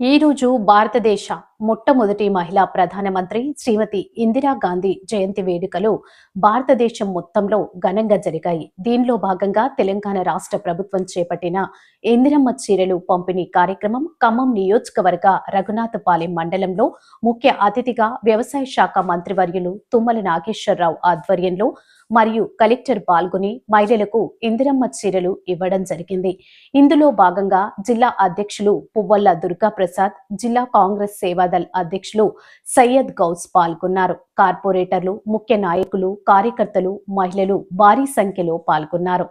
ఈరోజు భారతదేశ మొట్టమొదటి మహిళా ప్రధానమంత్రి శ్రీమతి ఇందిరాగాంధీ జయంతి వేడుకలు భారతదేశం మొత్తంలో ఘనంగా జరిగాయి. దీనిలో భాగంగా తెలంగాణ రాష్ట్ర ప్రభుత్వం చేపట్టిన ఇందిరమ్మ చీరలు పంపిణీ కార్యక్రమం ఖమ్మం నియోజకవర్గ రఘునాథపాలెం మండలంలో ముఖ్య అతిథిగా వ్యవసాయ శాఖ మంత్రివర్యులు తుమ్మల నాగేశ్వరరావు ఆధ్వర్యంలో మరియు కలెక్టర్ పాల్గొని మహిళలకు ఇందిరమ్మ చీరలు ఇవ్వడం జరిగింది. ఇందులో భాగంగా జిల్లా అధ్యక్షులు పువ్వల్ల దుర్గా ప్రసాద్ జిల్లా కాంగ్రెస్ సేవాదల్ అధ్యక్షులు సయ్యద్ గౌస్ పాల్గొన్నారు. కార్పొరేటర్లు ముఖ్య నాయకులు కార్యకర్తలు మహిళలు భారీ సంఖ్యలో పాల్గొన్నారు.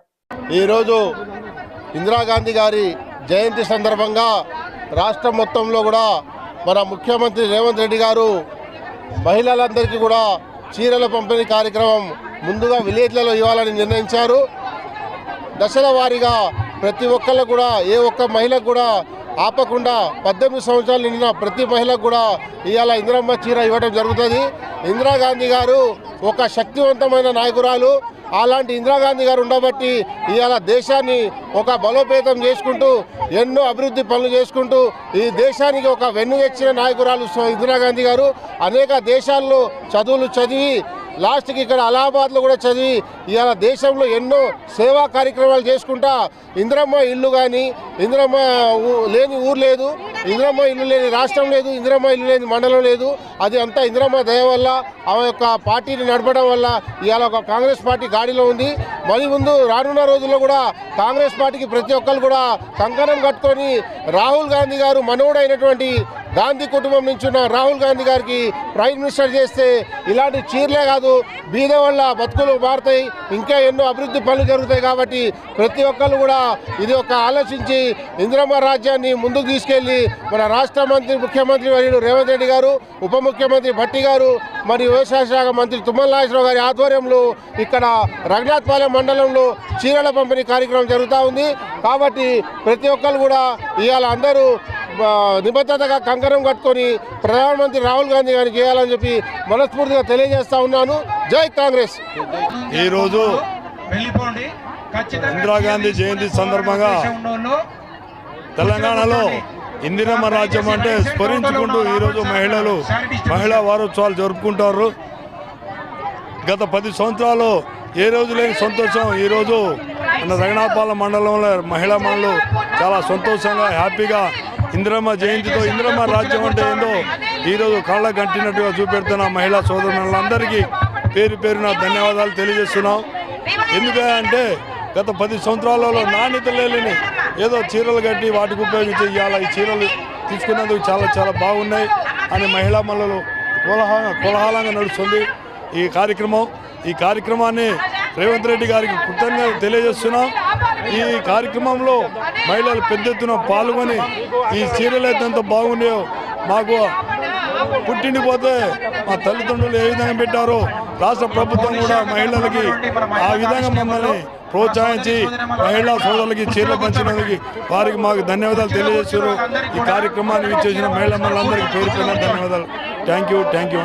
ఈరోజు ఇందిరాగాంధీ గారి జయంతి సందర్భంగా రాష్ట్రం మొత్తంలో కూడా మన ముఖ్యమంత్రి రేవంత్ రెడ్డి గారు మహిళలందరికీ కూడా చీరల పంపిణీ కార్యక్రమం ముందుగా విలేజ్లలో ఇవ్వాలని నిర్ణయించారు. దశల వారీగా ప్రతి ఒక్కళ్ళకు కూడా ఏ ఒక్క మహిళకు కూడా ఆపకుండా పద్దెనిమిది సంవత్సరాలు నిండిన ప్రతి మహిళకు కూడా ఇవాళ ఇందిరమ్మ చీర ఇవ్వడం జరుగుతుంది. ఇందిరాగాంధీ గారు ఒక శక్తివంతమైన నాయకురాలు. అలాంటి ఇందిరాగాంధీ గారు ఉండబట్టి ఇవాళ దేశాన్ని ఒక బలోపేతం చేసుకుంటూ ఎన్నో అభివృద్ధి పనులు చేసుకుంటూ ఈ దేశానికి ఒక వెన్ను తెచ్చిన నాయకురాలు ఇందిరాగాంధీ గారు. అనేక దేశాల్లో చదువులు చదివి లాస్ట్కి ఇక్కడ అలహాబాద్లో కూడా చదివి ఇవాళ దేశంలో ఎన్నో సేవా కార్యక్రమాలు చేసుకుంటా ఇందిరమ్మ ఇల్లు కానీ ఇందిరమ్మ ఊ- లేని ఊరు లేదు ఇందిరమ్మ ఇల్లు లేని రాష్ట్రం లేదు ఇందిరమ్మ ఇల్లు లేని మండలం లేదు. అది అంతా ఇందిరమ్మ దయ వల్ల ఆమె యొక్క పార్టీని నడపడం వల్ల ఇవాళ ఒక కాంగ్రెస్ పార్టీ గాడిలో ఉంది. మరి ముందు రానున్న రోజుల్లో కూడా కాంగ్రెస్ పార్టీకి ప్రతి ఒక్కరు కూడా కంకణం కట్టుకొని రాహుల్ గాంధీ గారు మనవుడైనటువంటి గాంధీ కుటుంబం నుంచి ఉన్న రాహుల్ గాంధీ గారికి ప్రైమ్ మినిస్టర్ చేస్తే ఇలాంటి చీరలే కాదు. బీద వల్ల బతుకులు మారుతాయి. ఇంకా ఎన్నో అభివృద్ధి పనులు జరుగుతాయి కాబట్టి ప్రతి ఒక్కరు కూడా ఇది ఒక ఆలోచించి ఇందిరమ్మ రాజ్యాన్ని ముందుకు తీసుకెళ్ళి మన రాష్ట్ర మంత్రి ముఖ్యమంత్రి వర్యులు రేవంత్ రెడ్డి గారు ఉప ముఖ్యమంత్రి భట్టి గారు మరియు వ్యవసాయ శాఖ మంత్రి తుమ్మల నాగేశ్వరరావు గారి ఆధ్వర్యంలో ఇక్కడ రఘునాథ్పాలెం మండలంలో చీరల పంపిణీ కార్యక్రమం జరుగుతూ ఉంది. కాబట్టి ప్రతి ఒక్కరు కూడా ఇవాళ అందరూ నిబద్ధతగా కంకణం కట్టుకొని ప్రధానమంత్రి రాహుల్ గాంధీ గారికి చేయాలని చెప్పి మనస్ఫూర్తిగా తెలియజేస్తా ఉన్నాను. జై కాంగ్రెస్. ఈరోజు ఇందిరాగాంధీ జయంతి సందర్భంగా తెలంగాణలో ఇందిరమ్మ రాజ్యం అంటే స్మరించుకుంటూ ఈరోజు మహిళలు మహిళా వారోత్సవాలు జరుపుకుంటారు. గత పది సంవత్సరాలు ఏ రోజు లేని సంతోషం. ఈరోజు మన రఘునాథపాలెం మండలంలో మహిళా మహిళలు చాలా సంతోషంగా హ్యాపీగా ఇందిరమ్మ జయంతితో ఇందిరమ్మ రాజ్యం అంటే ఏందో? ఈరోజు కళ్ళ గంటినట్టుగా చూపెడుతున్న మహిళా సోదరులందరికీ పేరు పేరున ధన్యవాదాలు తెలియజేస్తున్నాం. ఎందుకంటే గత పది సంవత్సరాలలో నాణ్యత లేని ఏదో చీరలు కట్టి వాటికి ఉపయోగించి ఇవాళ ఈ చీరలు తీసుకున్నందుకు చాలా చాలా బాగున్నాయి అని మహిళా మల్లలు కోలాహలంగా కోలాహలంగా నడుస్తుంది ఈ కార్యక్రమం. ఈ కార్యక్రమాన్ని రేవంత్ రెడ్డి గారికి కృతజ్ఞత తెలియజేస్తున్నాం. ఈ కార్యక్రమంలో మహిళలు పెద్ద ఎత్తున పాల్గొని ఈ చీరలు అయితే ఎంత బాగున్నాయో మాకు పుట్టిండిపోతే మా తల్లిదండ్రులు ఏ విధంగా పెట్టారో రాష్ట్ర ప్రభుత్వం కూడా మహిళలకి ఆ విధంగా మమ్మల్ని ప్రోత్సహించి మహిళా సోదరులకి చీరలు పంచినందుకు వారికి మాకు ధన్యవాదాలు తెలియజేశారు ఈ కార్యక్రమాన్ని ఇచ్చేసిన మహిళా మహిళలందరికీ పేరు ధన్యవాదాలు. Thank you thank you